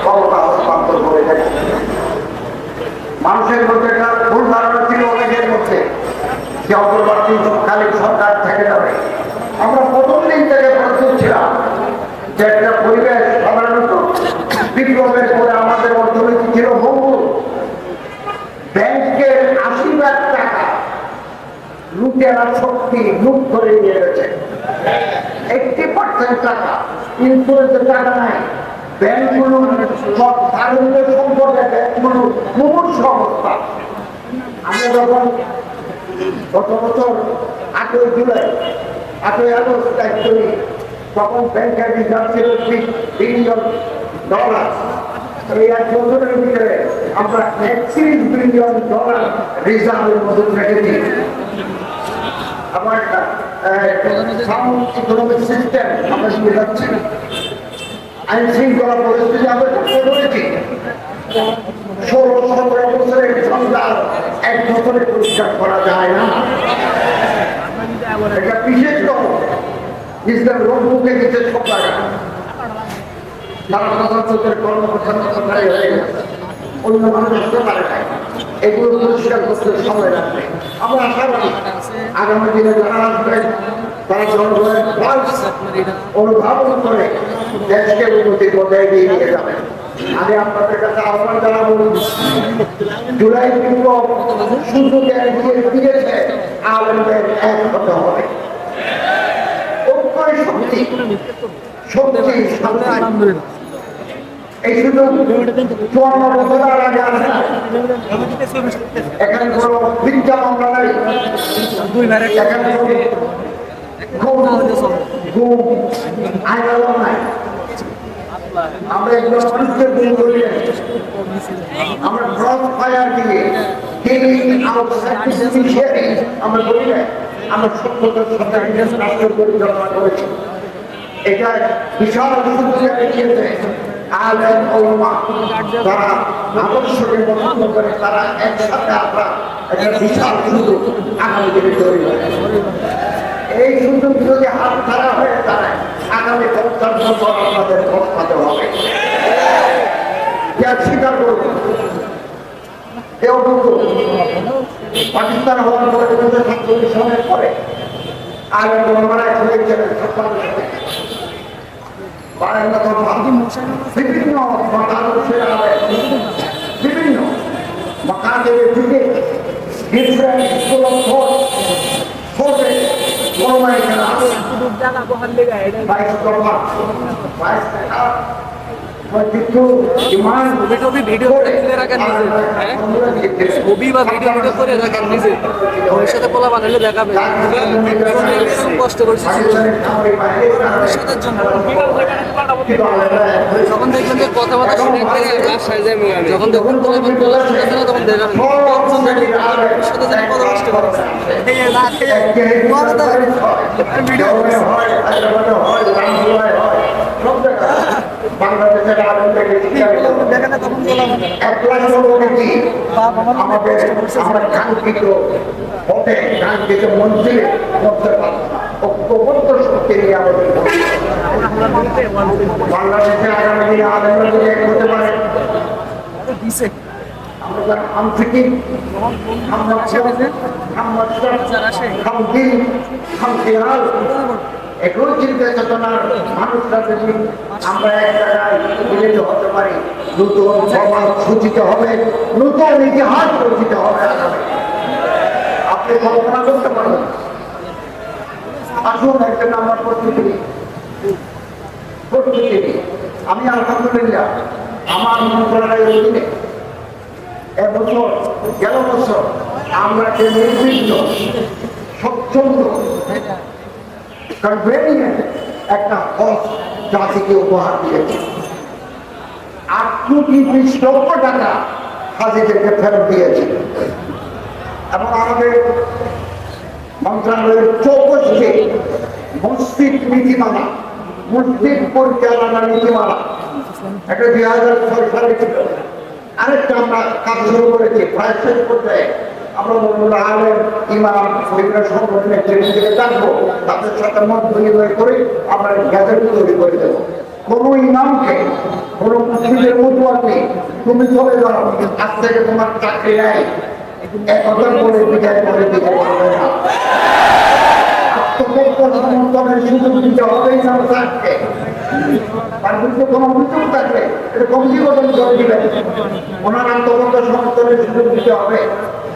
ক্ষমতা হস্তান্তর মানুষের মধ্যে একটা ভুল ধারণা ছিল অনেকের মধ্যে, যে অগ্রবর্তী খালি সরকার থেকে যাবে। আমরা প্রথম দিন থেকে প্রস্তুত ছিলাম যে একটা পরিবেশ সাধারণত বিপ্লবের পরে আমাদের অর্থনীতি ছিল ভঙ্গুর ব্যাংকের আশি টাকা লুটেরা শক্তি লুট করে নিয়ে গেছে। এইটি পার্সেন্ট টাকা ইন্স্যুরেন্সের টাকা নাই। ব্যাংকগুলো সব তারুণ্যের সম্পর্কে ব্যাংকগুলো মুমূর্ষ অবস্থা আমরা যখন গত বছর আটই জুলাই আটই আগস্ট দায়িত্ব নিই তখন ব্যাংকের রিজার্ভ ছিল বিলিয়ন ডলার এই এক বছরের ভিতরে আমরা একত্রিশ বিলিয়ন ডলার রিজার্ভের মধ্যে রেখেছি আমার সাউন্ড ইকোনমিক সিস্টেম আমরা শুনে যাচ্ছি। আইন শৃঙ্খলা পরিস্থিতি আমরা করতে ষোলো সতেরো বছরের সন্তান এক বছরে পরিষ্কার করা যায় না। এটা বিশেষ কম নিজেদের রোগ গেছে সব জায়গা। তারা হয়ে গেছে। অন্য মানুষ আসতে পারে এগুলো পরিষ্কার করতে সময় লাগবে। আমরা আশাবাদী আগামী দিনে যারা আসবেন, তারা জনগণের অনুধাবন করে দেশকে উন্নতির পথে এগিয়ে নিয়ে যাবেন। আমি আপনাদের কাছে আহ্বান জানাব, জুলাই বিপ্লব সুযোগ এগিয়ে দিয়েছে, আলমদের এক হতে হবে। ঐক্যই শক্তি শক্তি এই শুধু চুয়ান্ন বছর আর আগে আসে এখানে কোনো মিথ্যা মামলা নাই। এখানে কোনো ঘুম ঘুম নাই। আমরা একজন মানুষকে গুম করি আমরা ক্রস ফায়ার দিয়ে আমরা না আমরা সভ্যতার সাথে রাষ্ট্র পরিচালনা করেছি। এটা বিশাল দেখিয়েছে আলেম ওলমা তারা আদর্শকে বন্ধ করে, তারা একসাথে আমরা একটা বিশাল সুযোগ আগামী তৈরি হয় এই সুযোগ যদি হাত ছাড়া হয়ে দাঁড়ায়। আগামী পঞ্চাশ বছর আমাদের কে স্বীকার করব। কেউ কিন্তু পাকিস্তান হওয়ার পরে উনিশশো সাতচল্লিশ সনের পরে আলেম ওলমারা হয়েছিলেন ছাপ্পান্ন সালে বারান্দা দরবার, বিভিন্ন মতাদর্শের বিভিন্ন মকাদের দিকে ডিফারেন্ট স্কুল অফ থট থটে গণমায় খেলা বাইশ দরবার বাইশ টাকা ভিডিও করে তুলে রাখেন নিজে হ্যাঁ ছবি বা ভিডিও ভিডিও করে রাখেন নিজে ভবিষ্যতে পোলা বানালে দেখাবে কষ্ট করছি ভবিষ্যতের জন্য যখন দেখবেন যে কথাবার্তা শুনে যখন দেখুন পোলা পোলা শুনেছে না তখন দেখাবেন ভবিষ্যতে যেন কত কষ্ট করে ভিডিও হয় হায়দ্রাবাদে হয় রামপুরায় হয় সব জায়গায় বাংলাদেশের আনন্দে দেখেন না তখন মানে এক লাখ জনগণকে আমাদের আমরা কাঙ্ক্ষিত পথে কাঙ্ক্ষিত মন্দিরে করতে পারব ঐক্যবদ্ধ শক্তি নিয়ে আমাদের বাংলাদেশে আগামী দিনে আনন্দ হতে পারে। দিছে। আমরা যারা আন্তরিক একই চিন্তা চেতনার মানুষরা যদি আমরা এক জায়গায় মিলিত হতে পারি, নতুন সমাজ সূচিত হবে, নতুন ইতিহাস রচিত হবে। আপনি কল্পনা করতে পারবেন? আসুন একজন আমার প্রস্তুতি প্রস্তুতি আমি আলহামদুলিল্লাহ, আমার মন্ত্রণালয়ের অধীনে এবছর গেল বছর আমরা যে নির্দিষ্ট, স্বচ্ছন্দ কনভেনিয়েন্ট একটা হজ জাতিকে উপহার দিয়েছি। আট কোটি বিশ লক্ষ টাকা হাজিদেরকে ফেরত দিয়েছে। এবং আমাদের মন্ত্রণালয়ের চৌকশটি মসজিদ নীতিমালা, মসজিদ পরিচালনা নীতিমালা একটা দুই হাজার ছয় সালে ছিল। আরেকটা আমরা কাজ শুরু করেছি, প্রায় শেষ পর্যায়ে। আমরা মনুল আলেম, ইমাম বিভিন্ন সংগঠনের ট্রেনিং থেকে ডাকবো। তাদের সাথে মত বিনিময় করে আমরা গ্যাজেট তৈরি করে দেবো। কোন ইমামকে, কোন মসজিদের মতুয়াকে তুমি চলে যাও, আজ থেকে তোমার চাকরি নাই। একথা বলে বিদায় করে দিতে পারবে না। করে ওনার আত্মপক্ষ সমর্থনের সুযোগ দিতে হবে।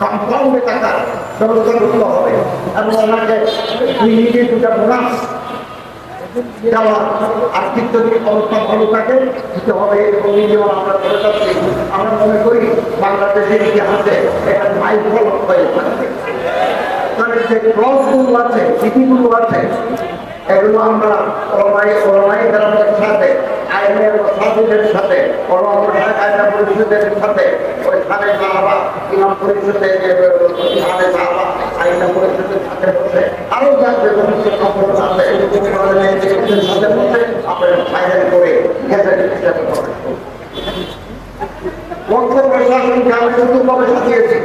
কম্পাউন্ডে টাকার ব্যবস্থা করতে হবে। এবং ওনাকে নিজে দুটা বোনাস দেওয়া আর্থিক যদি অবস্থা ভালো থাকে, দিতে হবে এবং যেমন আমরা করে যাচ্ছি। আমরা মনে করি বাংলাদেশের ইতিহাসে এটা মাইল ফলক হয়ে থাকবে তাদের যে ক্লসগুলো আছে নীতিগুলো আছে, এগুলো আমরা ওলামাই ওলামাই গ্রামের সাথে, আইনের সাথে পরিষদের সাথে খানে সাহাবা ইমাম পরিষদে খানে সাহাবা আইনা পরিষদের সাথে বসে আরও যা যে সম্পর্ক আছে সাথে বসে আপনারা ফাইনাল করে গেজেট হিসাবে প্রকাশ বক্তব্য প্রশাসনকে আমি শুধু গবেষণা দিয়েছি